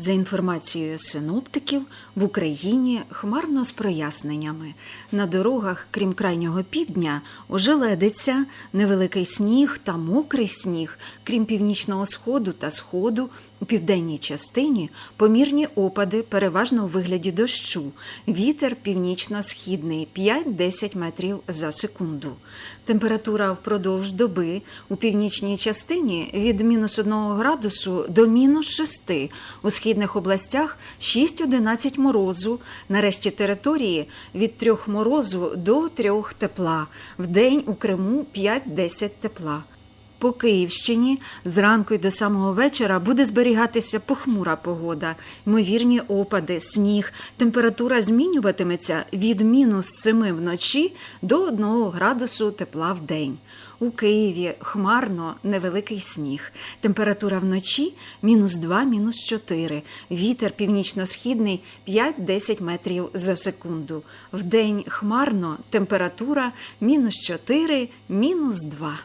За інформацією синоптиків, в Україні хмарно з проясненнями. На дорогах, крім крайнього півдня, ожеледиться невеликий сніг та мокрий сніг, крім північного сходу та сходу. У південній частині помірні опади, переважно у вигляді дощу. Вітер північно-східний 5-10 метрів за секунду. Температура впродовж доби у північній частині від мінус 1 градусу до мінус 6, у східних областях 6-11 морозу, на решті території від 3 морозу до 3 тепла, в день у Криму 5-10 тепла. По Київщині зранку й до самого вечора буде зберігатися похмура погода, ймовірні опади, сніг. Температура змінюватиметься від мінус 7 вночі до 1 градусу тепла в день. У Києві хмарно невеликий сніг. Температура вночі мінус 2, мінус 4. Вітер північно-східний 5-10 метрів за секунду. Вдень хмарно, температура мінус 4, мінус 2.